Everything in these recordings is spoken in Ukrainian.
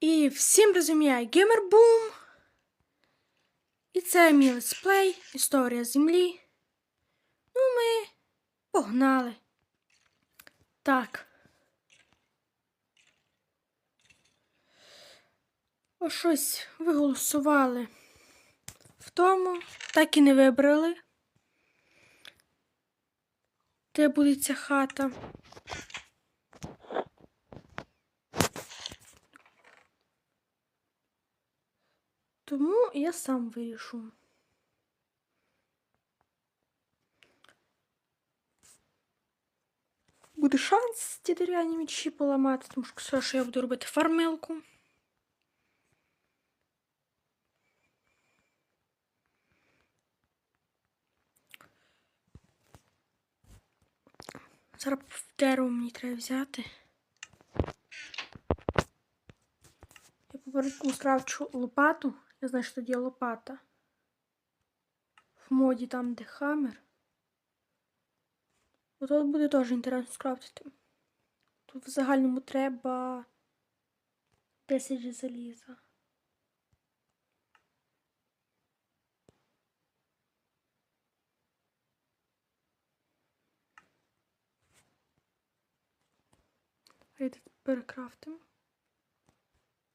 І всім розуміє Геймербум. І це мій летсплей, історія землі. Ну, ми погнали. Так. О, щось ви голосували. В тому так і не вибрали. Де буде ця хата? Тому я сам вирішу. Буде шанс ті дерев'яні мічі поламати, тому що все, що я буду робити фармилку. Зараз дерево мені треба взяти. Я попередку скравчу лопату. Я знаю, що тоді лопата. В моді там, де хаммер. От тут буде теж інтересно скрафтити. Тут в загальному треба 10 заліза. Перекрафтимо.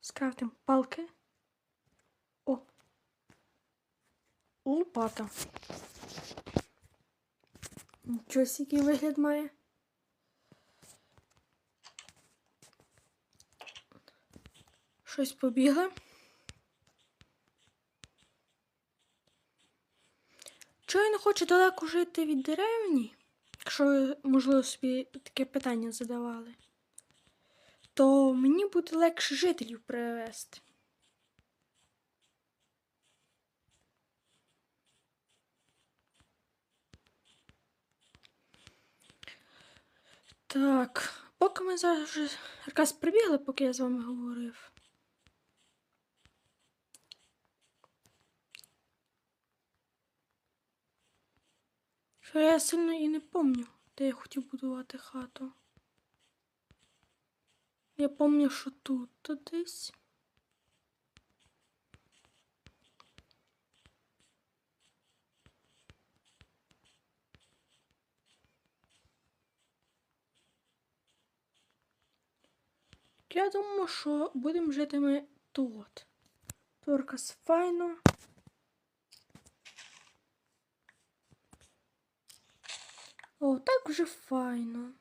Скрафтимо палки. Лопата. Нічого який вигляд має. Щось побігло. Чого я не хочу далеко жити від деревні? Якщо ви, можливо, собі таке питання задавали, то мені буде легше жителів привезти. Так, поки ми зараз вже якраз прибігли, поки я з вами говорив. Що я сильно і не пам'ятаю, де я хотів будувати хату. Я пам'ятаю, що тут десь. Я думаю, що будемо жити ми тут. Торкас файно. О, так вже файно.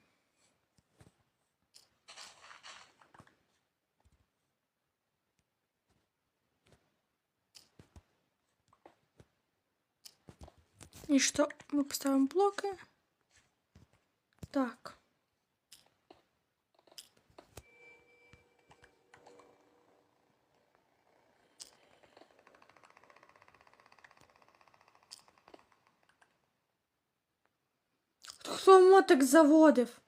І що ми поставимо блоки? Так. Мотик заводив?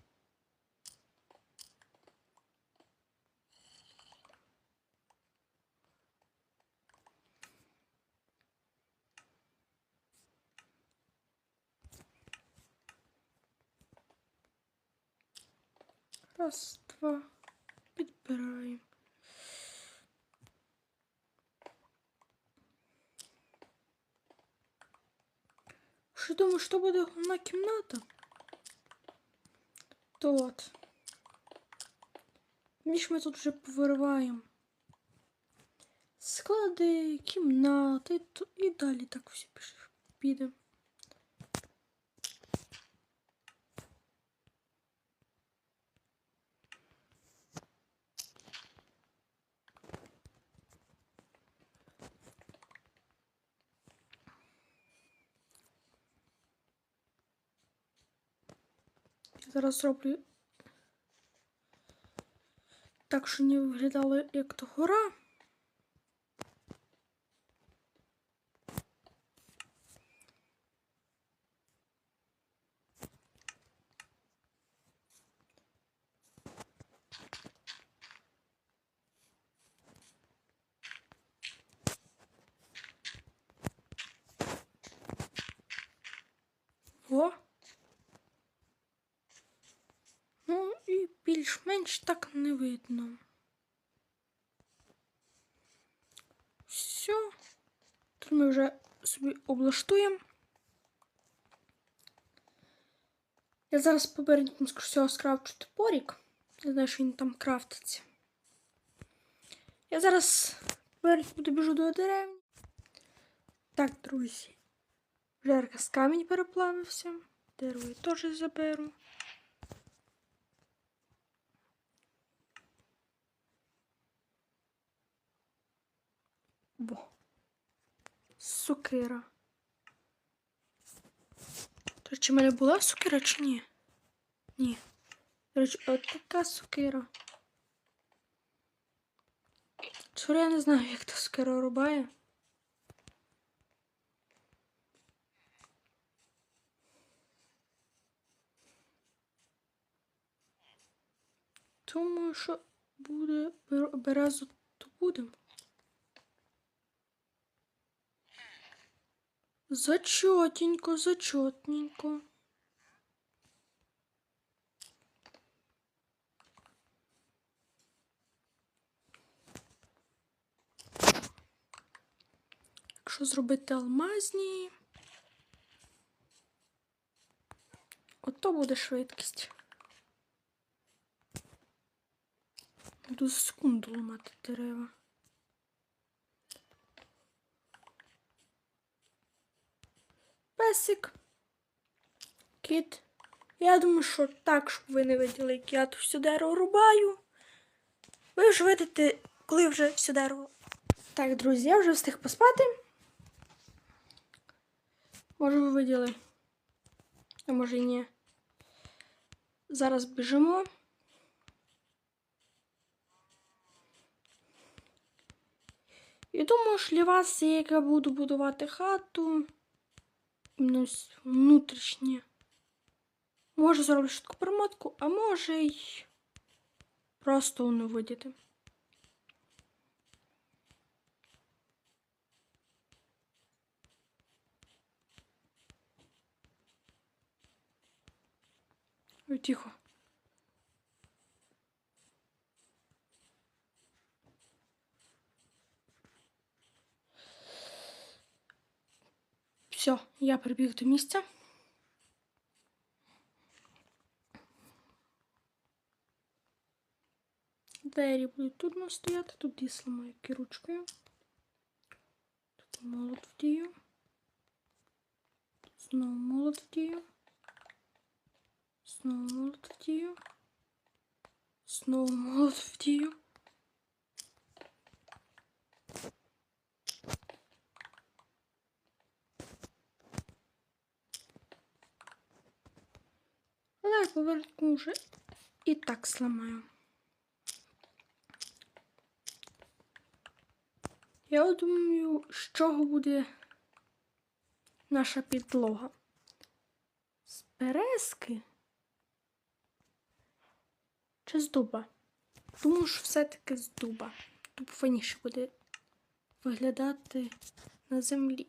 Раз, два. Підбираємо. Що думаю, що буде головна кімната? Тут. Між ми тут вже повириваємо. Склади, кімнати і далі так все піш- Зараз зроблю так, що не виглядало як то гора. більш-менш так не видно. Все. Тут ми вже собі облаштуємо. Я зараз попередньо всього скрафчу топорік. Я знаю, що він там крафтиться. Я зараз попередньо добіжу до деревні. Так, друзі. Жерка з камінь переплавився. Дерево я теж заберу. Во. Сукира. До речі, в мене була сукира чи ні? Ні. Речі, от така сукира. Чого я не знаю, як та сукира рубає. Думаю, що буде бер- березу, то будемо. Зачетненько, зачетненько. Якщо зробити алмазні, ото буде швидкість. Буду секунду ламати дерева. Песик. Кіт. Я думаю, що так, щоб ви не виділи, як я тут все дерево рубаю. Ви вже видите, коли вже все дерево. Так, друзі, я вже встиг поспати. Може, ви виділи. А може і ні. Зараз біжимо. І думаю, що для вас, я буду будувати хату, іменно с- внутрішнє. Може зроблю швидку перемотку, а може й просто не видіти. Ой, тихо. Я прибіг до місця. Двері будуть тут нас стояти, тут я сламаю ручкою. Тут молот в дію. Знову молот в дію. Знову молот в дію. Знову молот в я поверху вже і так сламаю. Я думаю, з чого буде наша підлога. З березки чи з дуба? Думаю, що все-таки з дуба. Дуб файніше буде виглядати на землі.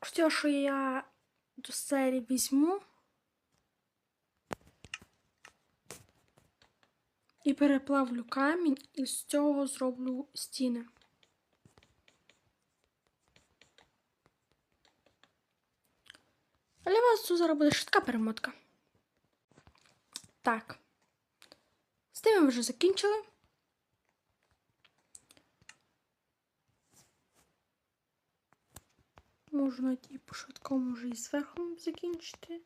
Хотіла, що я до серії візьму і переплавлю камінь і з цього зроблю стіни. Але у вас тут зараз буде швидка перемотка. Так. З тим ми вже закінчили. Можна і по швидкому вже і зверху закінчити.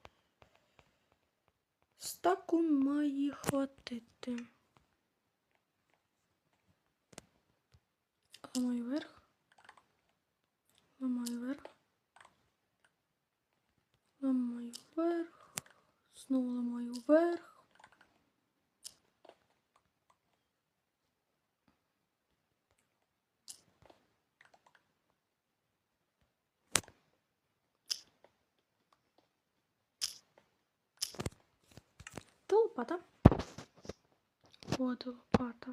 Стаку має хватити. Ламаю вверх. Ламаю лопата? Вот лопата.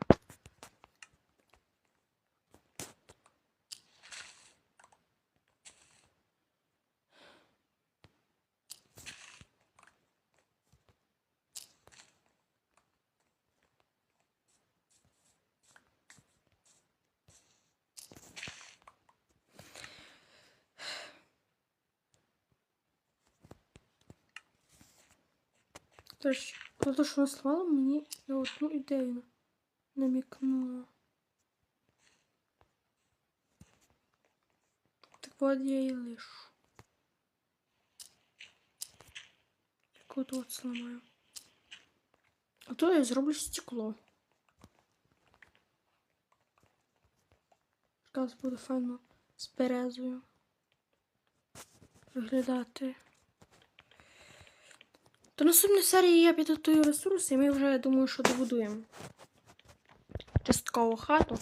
Тож про те, що вона слала мені я одну ідею намікнула. Так от я її лишу. Яку тут зламаю. А то я зроблю стекло. Якраз буде файно з березою. Виглядати. То наступній серії я підготую ресурси, і ми вже я думаю, що добудуємо часткову хату.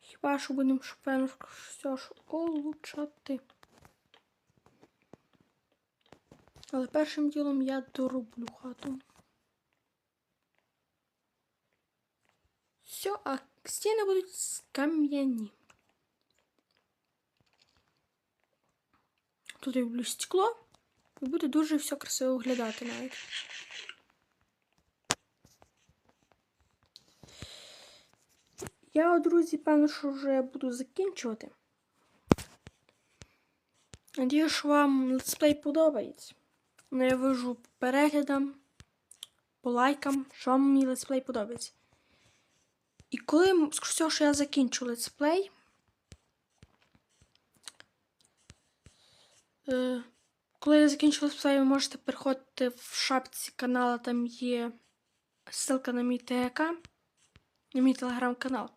Хіба що будемо певно все ж улучшати. Але першим ділом я дороблю хату. Все, а стіни будуть з кам'яні. Тут я роблю стекло і буде дуже все красиво виглядати навіть. Я, друзі, певно, що вже буду закінчувати. Надію, що вам летсплей подобається. Ну, я вижу по переглядам, по лайкам, що вам мій летсплей подобається. І коли всього, що я закінчу летсплей, коли я закінчу летсплей, ви можете переходити в шапці каналу, там є ссылка на мій ТГК, на мій телеграм-канал.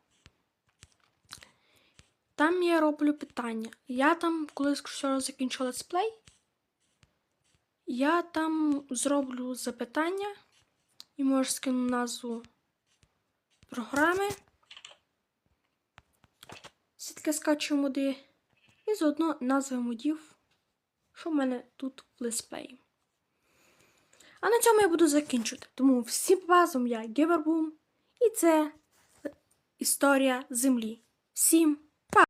Там я роблю питання. Я там, коли скоро закінчу летсплей, я там зроблю запитання і можу скину назву програми. Сітки скачу моди. І заодно назви модів, що в мене тут в летсплеї. А на цьому я буду закінчувати. Тому всім разом я Гівербум. І це історія землі. Всім